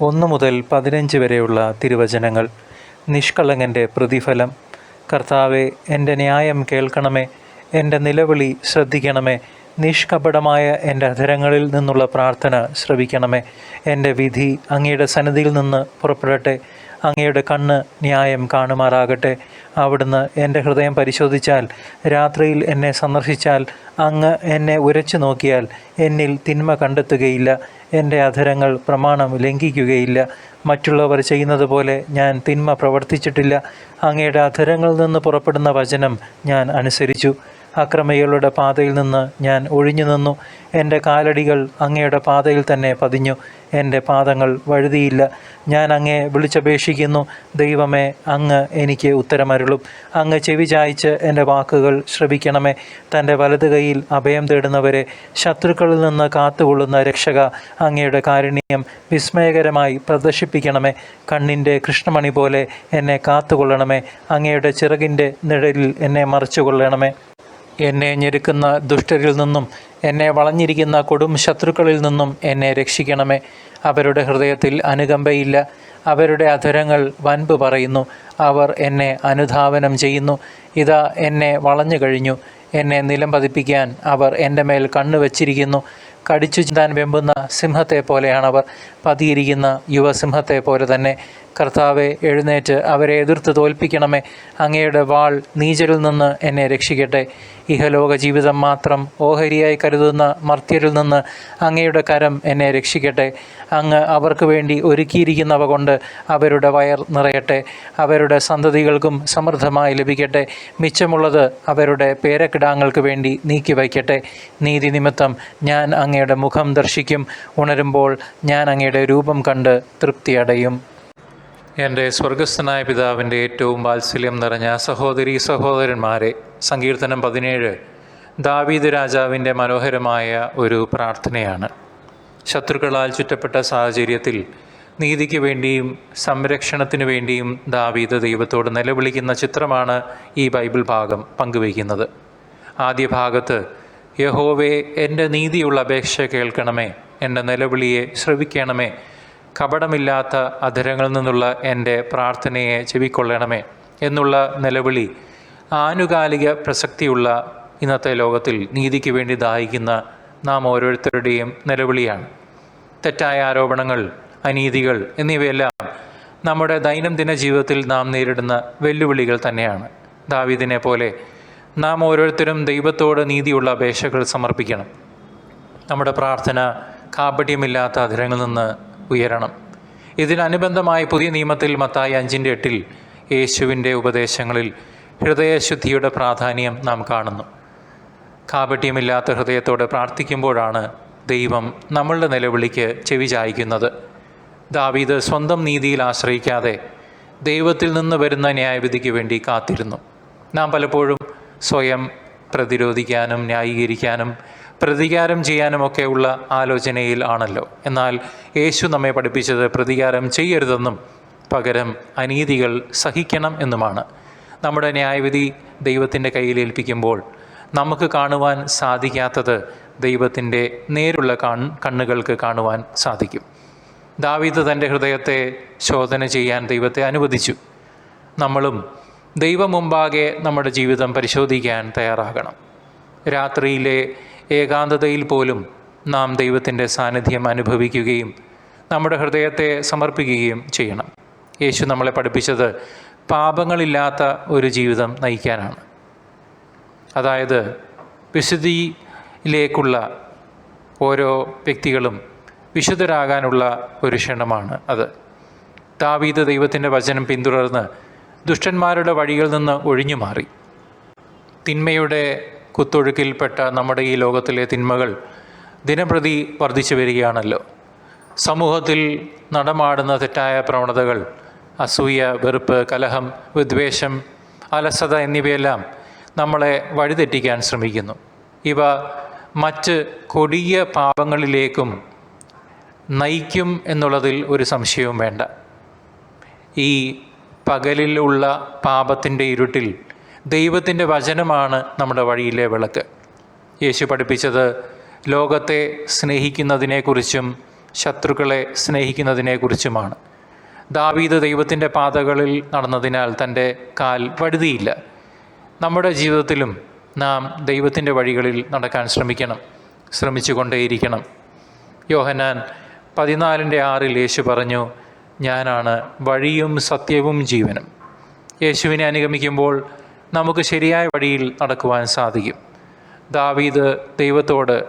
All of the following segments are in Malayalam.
ഒന്ന് മുതൽ പതിനഞ്ച് വരെയുള്ള തിരുവചനങ്ങൾ. നിഷ്കളങ്കന്റെ പ്രതിഫലം. കർത്താവെ എന്റെ ന്യായം കേൾക്കണമേ. എന്റെ നിലവിളി ശ്രദ്ധിക്കണമേ. നിഷ്കപടമായ എന്റെ അധരങ്ങളിൽ നിന്നുള്ള പ്രാർത്ഥന ശ്രവിക്കണമേ. എന്റെ വിധി അങ്ങയുടെ സന്നിധിയിൽ നിന്ന് പുറപ്പെടട്ടെ. അങ്ങയുടെ കണ്ണ് ന്യായം കാണുമാറാകട്ടെ. അവിടുന്ന് എന്റെ ഹൃദയം പരിശോധിച്ചാൽ രാത്രിയിൽ എന്നെ സന്ദർശിച്ചാൽ അങ്ങ് എന്നെ ഉരച്ചു നോക്കിയാൽ എന്നിൽ തിന്മ കണ്ടെത്തുകയില്ല. എന്റെ അധരങ്ങൾ പ്രമാണം ലംഘിക്കുകയില്ല. മറ്റുള്ളവർ ചെയ്യുന്നത് പോലെ ഞാൻ തിന്മ പ്രവർത്തിച്ചിട്ടില്ല. അങ്ങയുടെ അധരങ്ങളിൽ നിന്ന് പുറപ്പെടുന്ന വചനം ഞാൻ അനുസരിച്ചു. അക്രമികളുടെ പാതയിൽ നിന്ന് ഞാൻ ഒഴിഞ്ഞു നിന്നു എന്റെ കാലടികൾ അങ്ങയുടെ പാതയിൽ തന്നെ പതിഞ്ഞു. എന്റെ പാദങ്ങൾ വഴുതിയില്ല. ഞാൻ അങ്ങേ വിളിച്ചപേക്ഷിക്കുന്നു. ദൈവമേ അങ്ങ് എനിക്ക് ഉത്തരമരുളും. അങ്ങ് ചെവി ചായ്ച്ച് എന്റെ വാക്കുകൾ ശ്രവിക്കണമേ. തന്റെ വലത് കൈയിൽ അഭയം തേടുന്നവരെ ശത്രുക്കളിൽ നിന്ന് കാത്തുകൊള്ളുന്ന രക്ഷക അങ്ങയുടെ കാരുണ്യം വിസ്മയകരമായി പ്രദർശിപ്പിക്കണമേ. കണ്ണിന്റെ കൃഷ്ണമണി പോലെ എന്നെ കാത്തുകൊള്ളണമേ. അങ്ങയുടെ ചിറകിന്റെ നിഴലിൽ എന്നെ മറച്ചുകൊള്ളണമേ. എന്നെ ഞെരുക്കുന്ന ദുഷ്ടരിൽ നിന്നും എന്നെ വളഞ്ഞിരിക്കുന്ന കൊടും ശത്രുക്കളിൽ നിന്നും എന്നെ രക്ഷിക്കണമേ. അവരുടെ ഹൃദയത്തിൽ അനുകമ്പയില്ല. അവരുടെ അധരങ്ങൾ വൻപ് പറയുന്നു. അവർ എന്നെ അനുധാവനം ചെയ്യുന്നു. ഇതാ എന്നെ വളഞ്ഞു കഴിഞ്ഞു. എന്നെ നിലം പതിപ്പിക്കാൻ അവർ എന്റെ മേൽ കണ്ണു വച്ചിരിക്കുന്നു. കടിച്ചു ചിന്താൻ വെമ്പുന്ന സിംഹത്തെ പോലെയാണവർ പതിയിരിക്കുന്ന യുവസിംഹത്തെ പോലെ തന്നെ. കർത്താവെ എഴുന്നേറ്റ് അവരെ എതിർത്ത് തോൽപ്പിക്കണമേ. അങ്ങയുടെ വാൾ നീചരിൽ നിന്ന് എന്നെ രക്ഷിക്കട്ടെ. ഇഹലോക ജീവിതം മാത്രം ഓഹരിയായി കരുതുന്ന മർത്യരിൽ നിന്ന് അങ്ങയുടെ കരം എന്നെ രക്ഷിക്കട്ടെ. അങ്ങ് അവർക്ക് വേണ്ടി ഒരുക്കിയിരിക്കുന്നവ കൊണ്ട് അവരുടെ വയർ നിറയട്ടെ. അവരുടെ സന്തതികൾക്കും സമൃദ്ധമായി ലഭിക്കട്ടെ. മിച്ചമുള്ളത് അവരുടെ പേരക്കിടാങ്ങൾക്ക് വേണ്ടി നീക്കി വയ്ക്കട്ടെ. നീതി നിമിത്തം ഞാൻ അങ്ങയുടെ മുഖം ദർശിക്കും. ഉണരുമ്പോൾ ഞാൻ അങ്ങയുടെ രൂപം കണ്ട് തൃപ്തിയടയും. എന്റെ സ്വർഗസ്ഥനായ പിതാവിന്റെ ഏറ്റവും വാത്സല്യം നിറഞ്ഞ സഹോദരി സഹോദരന്മാരെ സങ്കീർത്തനം പതിനേഴ് ദാവീദ് രാജാവിന്റെ മനോഹരമായ ഒരു പ്രാർത്ഥനയാണ്. ശത്രുക്കളാൽ ചുറ്റപ്പെട്ട സാഹചര്യത്തിൽ നീതിക്ക് വേണ്ടിയും സംരക്ഷണത്തിനു വേണ്ടിയും ദാവീദ് ദൈവത്തോട് നിലവിളിക്കുന്ന ചിത്രമാണ് ഈ ബൈബിൾ ഭാഗം പങ്കുവയ്ക്കുന്നത്. ആദ്യ ഭാഗത്ത് യഹോവേ എന്റെ നീതിയുള്ള അപേക്ഷ കേൾക്കണമേ എന്റെ നിലവിളിയെ ശ്രവിക്കണമേ കപടമില്ലാത്ത അധരങ്ങളിൽ നിന്നുള്ള എന്റെ പ്രാർത്ഥനയെ ചെവിക്കൊള്ളണമേ എന്നുള്ള നിലവിളി ആനുകാലിക പ്രസക്തിയുള്ള ഇന്നത്തെ ലോകത്തിൽ നീതിക്ക് വേണ്ടി ദാഹിക്കുന്ന നാം ഓരോരുത്തരുടെയും നിലവിളിയാണ്. തെറ്റായ ആരോപണങ്ങൾ അനീതികൾ എന്നിവയെല്ലാം നമ്മുടെ ദൈനംദിന ജീവിതത്തിൽ നാം നേരിടുന്ന വെല്ലുവിളികൾ തന്നെയാണ്. ദാവിദിനെ പോലെ നാം ഓരോരുത്തരും ദൈവത്തോട് നീതിയുള്ള അപേക്ഷകൾ സമർപ്പിക്കണം. നമ്മുടെ പ്രാർത്ഥന കാപട്യമില്ലാത്ത അധരങ്ങളിൽ നിന്ന് ഉയരണം. ഇതിനനുബന്ധമായി പുതിയ നിയമത്തിൽ മത്തായി അഞ്ചിന്റെ എട്ടിൽ യേശുവിന്റെ ഉപദേശങ്ങളിൽ ഹൃദയശുദ്ധിയുടെ പ്രാധാന്യം നാം കാണുന്നു. കാപട്യമില്ലാത്ത ഹൃദയത്തോടെ പ്രാർത്ഥിക്കുമ്പോഴാണ് ദൈവം നമ്മളുടെ നിലവിളിക്ക് ചെവി ചായ്ക്കുന്നത്. ദാവീദ് സ്വന്തം നീതിയിൽ ആശ്രയിക്കാതെ ദൈവത്തിൽ നിന്ന് വരുന്ന ന്യായവിധിക്ക് വേണ്ടി കാത്തിരുന്നു. നാം പലപ്പോഴും സ്വയം പ്രതിരോധിക്കാനും ന്യായീകരിക്കാനും പ്രതികാരം ചെയ്യാനുമൊക്കെയുള്ള ആലോചനയിൽ ആണല്ലോ. എന്നാൽ യേശു നമ്മെ പഠിപ്പിച്ചത് പ്രതികാരം ചെയ്യരുതെന്നും പകരം അനീതികൾ സഹിക്കണം എന്നുമാണ്. നമ്മുടെ ന്യായവിധി ദൈവത്തിന്റെ കയ്യിൽ ഏൽപ്പിക്കുമ്പോൾ നമുക്ക് കാണുവാൻ സാധിക്കാത്തത് ദൈവത്തിന്റെ നേരുള്ള കണ്ണുകൾക്ക് കാണുവാൻ സാധിക്കും. ദാവീദ് തന്റെ ഹൃദയത്തെ ശോധന ചെയ്യാൻ ദൈവത്തെ അനുവദിച്ചു. നമ്മളും ദൈവം മുമ്പാകെ നമ്മുടെ ജീവിതം പരിശോധിക്കാൻ തയ്യാറാകണം. രാത്രിയിലെ ഏകാന്തതയിൽ പോലും നാം ദൈവത്തിന്റെ സാന്നിധ്യം അനുഭവിക്കുകയും നമ്മുടെ ഹൃദയത്തെ സമർപ്പിക്കുകയും ചെയ്യണം. യേശു നമ്മളെ പഠിപ്പിച്ചത് പാപങ്ങളില്ലാത്ത ഒരു ജീവിതം നയിക്കാനാണ്. അതായത് വിശുദ്ധിയിലേക്കുള്ള ഓരോ വ്യക്തികളും വിശുദ്ധരാകാനുള്ള ഒരു ക്ഷണമാണ് അത്. ദാവീദ് ദൈവത്തിന്റെ വചനം പിന്തുടർന്ന് ദുഷ്ടന്മാരുടെ വഴികളിൽ നിന്ന് ഒഴിഞ്ഞു മാറി തിന്മയുടെ കുത്തൊഴുക്കിൽപ്പെട്ട നമ്മുടെ ഈ ലോകത്തിലെ തിന്മകൾ ദിനംപ്രതി വർദ്ധിച്ചു വരികയാണല്ലോ. സമൂഹത്തിൽ നടമാടുന്ന തെറ്റായ പ്രവണതകൾ അസൂയ വെറുപ്പ് കലഹം വിദ്വേഷം അലസത എന്നിവയെല്ലാം നമ്മളെ വഴിതെറ്റിക്കാൻ ശ്രമിക്കുന്നു. ഇവ മറ്റ് കൊടിയ പാപങ്ങളിലേക്കും നയിക്കും എന്നുള്ളതിൽ ഒരു സംശയവും വേണ്ട. ഈ പകലിലുള്ള പാപത്തിന്റെ ഇരുട്ടിൽ ദൈവത്തിന്റെ വചനമാണ് നമ്മുടെ വഴിയിലെ വിളക്ക്. യേശു പഠിപ്പിച്ചത് ലോകത്തെ സ്നേഹിക്കുന്നതിനെക്കുറിച്ചും ശത്രുക്കളെ സ്നേഹിക്കുന്നതിനെക്കുറിച്ചുമാണ്. ദാവീദ് ദൈവത്തിന്റെ പാതകളിൽ നടന്നതിനാൽ തന്റെ കാൽ വഴുതിയില്ല. നമ്മുടെ ജീവിതത്തിലും നാം ദൈവത്തിന്റെ വഴികളിൽ നടക്കാൻ ശ്രമിക്കണം ശ്രമിച്ചുകൊണ്ടേയിരിക്കണം. യോഹനാൻ പതിനാലിന്റെ ആറിൽ യേശു പറഞ്ഞു ഞാനാണ് വഴിയും സത്യവും ജീവനും. യേശുവിനെ അനുഗമിക്കുമ്പോൾ നമുക്ക് ശരിയായ വഴിയിൽ നടക്കുവാൻ സാധിക്കും. ദാവീദ് ദൈവത്തോട്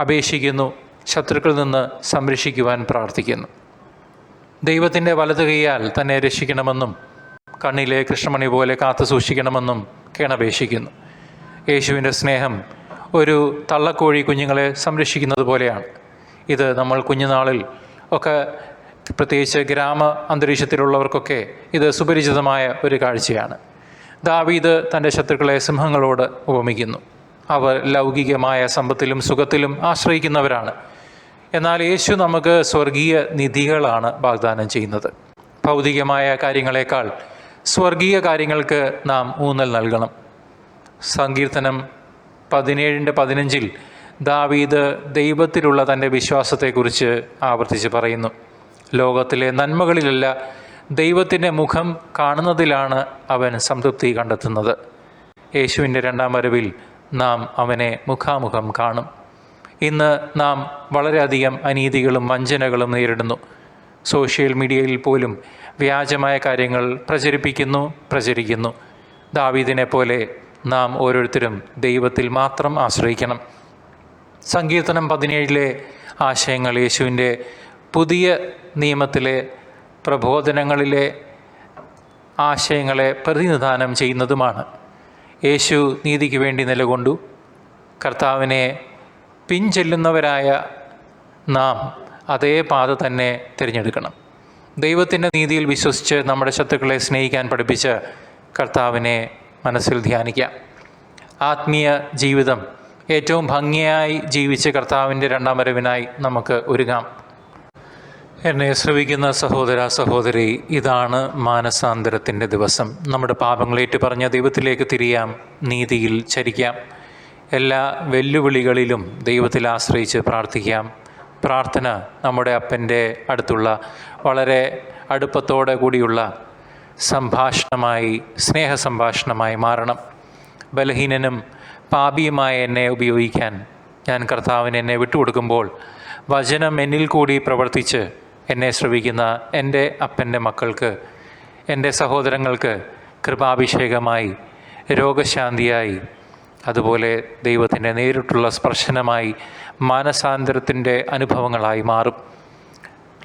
അപേക്ഷിക്കുന്നു ശത്രുക്കളിൽ നിന്ന് സംരക്ഷിക്കുവാൻ പ്രാർത്ഥിക്കുന്നു. ദൈവത്തിന്റെ വലതു കൈയാൽ തന്നെ രക്ഷിക്കണമെന്നും കണ്ണിലെ കൃഷ്ണമണി പോലെ കാത്തു സൂക്ഷിക്കണമെന്നും കേണപേക്ഷിക്കുന്നു. യേശുവിന്റെ സ്നേഹം ഒരു തള്ളക്കോഴി കുഞ്ഞുങ്ങളെ സംരക്ഷിക്കുന്നത് പോലെയാണ്. ഇത് നമ്മൾ കുഞ്ഞുനാളിൽ ഒക്കെ പ്രത്യേകിച്ച് ഗ്രാമ അന്തരീക്ഷത്തിലുള്ളവർക്കൊക്കെ ഇത് സുപരിചിതമായ ഒരു കാഴ്ചയാണ്. ദാവീദ് തന്റെ ശത്രുക്കളെ സിംഹങ്ങളോട് ഉപമിക്കുന്നു. അവർ ലൗകികമായ സമ്പത്തിലും സുഖത്തിലും ആശ്രയിക്കുന്നവരാണ്. എന്നാൽ യേശു നമുക്ക് സ്വർഗീയ നിധികളാണ് വാഗ്ദാനം ചെയ്യുന്നത്. ഭൗതികമായ കാര്യങ്ങളെക്കാൾ സ്വർഗീയ കാര്യങ്ങൾക്ക് നാം ഊന്നൽ നൽകണം. സങ്കീർത്തനം പതിനേഴിന്റെ പതിനഞ്ചിൽ ദാവീദ് ദൈവത്തിലുള്ള തന്റെ വിശ്വാസത്തെക്കുറിച്ച് ആവർത്തിച്ച് പറയുന്നു. ലോകത്തിലെ നന്മകളിലല്ല ദൈവത്തിന്റെ മുഖം കാണുന്നതിലാണ് അവൻ സംതൃപ്തി കണ്ടെത്തുന്നത്. യേശുവിന്റെ രണ്ടാം വരവിൽ നാം അവനെ മുഖാമുഖം കാണും. ഇന്ന് നാം വളരെയധികം അനീതികളും വഞ്ചനകളും നേരിടുന്നു. സോഷ്യൽ മീഡിയയിൽ പോലും വ്യാജമായ കാര്യങ്ങൾ പ്രചരിപ്പിക്കുന്നു പ്രചരിക്കുന്നു. ദാവീദിനെ പോലെ നാം ഓരോരുത്തരും ദൈവത്തിൽ മാത്രം ആശ്രയിക്കണം. സങ്കീർത്തനം പതിനേഴിലെ ആശയങ്ങൾ യേശുവിന്റെ പുതിയ നിയമത്തിലെ പ്രബോധനങ്ങളിലെ ആശയങ്ങളെ പ്രതിനിധാനം ചെയ്യുന്നതുമാണ്. യേശു നീതിക്ക് വേണ്ടി നിലകൊണ്ടു. കർത്താവിനെ പിൻചെല്ലുന്നവരായ നാം അതേ പാത തന്നെ തിരഞ്ഞെടുക്കണം. ദൈവത്തിന്റെ നീതിയിൽ വിശ്വസിച്ച് നമ്മുടെ ശത്രുക്കളെ സ്നേഹിക്കാൻ പഠിപ്പിച്ച് കർത്താവിനെ മനസ്സിൽ ധ്യാനിക്കാം. ആത്മീയ ജീവിതം ഏറ്റവും ഭംഗിയായി ജീവിച്ച് കർത്താവിന്റെ രണ്ടാം വരവിനായി നമുക്ക് ഒരുങ്ങാം. എന്നെ ശ്രവിക്കുന്ന സഹോദര സഹോദരി ഇതാണ് മാനസാന്തരത്തിന്റെ ദിവസം. നമ്മുടെ പാപങ്ങളേറ്റ് പറഞ്ഞ ദൈവത്തിലേക്ക് തിരിയാം നീതിയിൽ ചരിക്കാം. എല്ലാ വെല്ലുവിളികളിലും ദൈവത്തിൽ ആശ്രയിച്ച് പ്രാർത്ഥിക്കാം. പ്രാർത്ഥന നമ്മുടെ അപ്പന്റെ അടുത്തുള്ള വളരെ അടുപ്പത്തോടെ കൂടിയുള്ള സംഭാഷണമായി സ്നേഹ സംഭാഷണമായി മാറണം. ബലഹീനനും പാപിയുമായ എന്നെ ഉപയോഗിക്കാൻ ഞാൻ കർത്താവിന് എന്നെ വിട്ടുകൊടുക്കുമ്പോൾ വചനം എന്നിൽ കൂടി പ്രവർത്തിച്ച് എന്നെ ശ്രവിക്കുന്ന എന്റെ അപ്പന്റെ മക്കൾക്ക് എന്റെ സഹോദരങ്ങൾക്ക് കൃപാഭിഷേകമായി രോഗശാന്തിയായി അതുപോലെ ദൈവത്തിന്റെ നേരിട്ടുള്ള സ്പർശനമായി മാനസാന്തരത്തിന്റെ അനുഭവങ്ങളായി മാറും.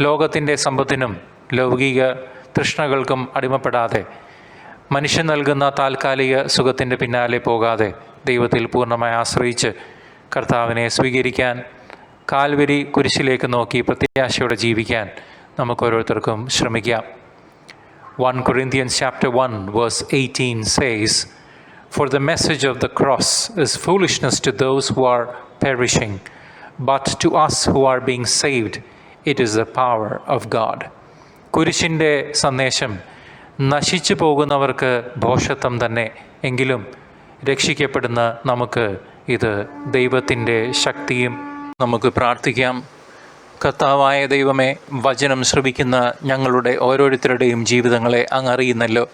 ലോകത്തിന്റെ സമ്പത്തിനും ലൗകിക തൃഷ്ണകൾക്കും അടിമപ്പെടാതെ മനുഷ്യൻ നൽകുന്ന താൽക്കാലിക സുഖത്തിന്റെ പിന്നാലെ പോകാതെ ദൈവത്തിൽ പൂർണമായി ആശ്രയിച്ച് കർത്താവിനെ സ്വീകരിക്കാൻ കാൽവരി കുരിശിലേക്ക് നോക്കി പ്രത്യാശയോടെ ജീവിക്കാൻ നമുക്ക് ഓരോരുത്തർക്കും ശ്രമിക്കാം one Corinthians chapter one verse eighteen says For the message of the cross is foolishness to those who are perishing, but to us who are being saved, it is the power of God. കുരിശിന്റെ സന്ദേശം നശിച്ചു പോകുന്നവർക്ക് ഭോഷത്വം തന്നെ എങ്കിലും രക്ഷിക്കപ്പെടുന്ന നമുക്ക് ഇത് ദൈവത്തിന്റെ ശക്തിയും നമുക്ക് പ്രാർത്ഥിക്കാം. കർത്താവായ ദൈവമേ വചനം ശ്രവിക്കുന്ന ഞങ്ങളുടെ ഓരോരുത്തരുടെയും ജീവിതങ്ങളെ അങ്ങ് അറിയുന്നല്ലോ.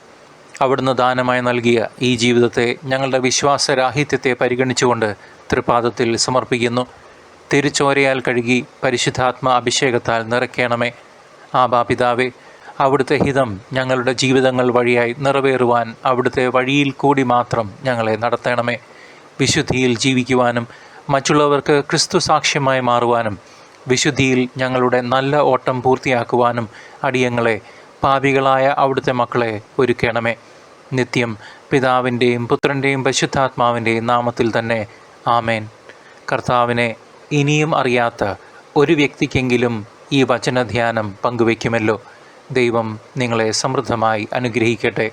അവിടുന്ന് ദാനമായി നൽകിയ ഈ ജീവിതത്തെ ഞങ്ങളുടെ വിശ്വാസരാഹിത്യത്തെ പരിഗണിച്ചുകൊണ്ട് തൃപാദത്തിൽ സമർപ്പിക്കുന്നു. തിരിച്ചോരയാൽ കഴുകി പരിശുദ്ധാത്മ അഭിഷേകത്താൽ നിറയ്ക്കണമേ. ആബാ പിതാവേ അവിടുത്തെ ഹിതം ഞങ്ങളുടെ ജീവിതങ്ങൾ വഴിയായി നിറവേറുവാൻ അവിടുത്തെ വഴിയിൽ കൂടി മാത്രം ഞങ്ങളെ നടത്തണമേ. വിശുദ്ധിയിൽ ജീവിക്കുവാനും മറ്റുള്ളവർക്ക് ക്രിസ്തു സാക്ഷ്യമായി മാറുവാനും വിശുദ്ധിയിൽ ഞങ്ങളുടെ നല്ല ഓട്ടം പൂർത്തിയാക്കുവാനും അടിയങ്ങളെ പാപികളായ അവിടുത്തെ മക്കളെ ഒരുക്കണമേ. നിത്യം പിതാവിന്റെയും പുത്രന്റെയും പരിശുദ്ധാത്മാവിന്റെയും നാമത്തിൽ തന്നെ ആമേൻ. കർത്താവിനെ ഇനിയും അറിയാത്ത ഒരു വ്യക്തിക്കെങ്കിലും ഈ വചനധ്യാനം പങ്കുവയ്ക്കുമല്ലോ. ദൈവം നിങ്ങളെ സമൃദ്ധമായി അനുഗ്രഹിക്കട്ടെ.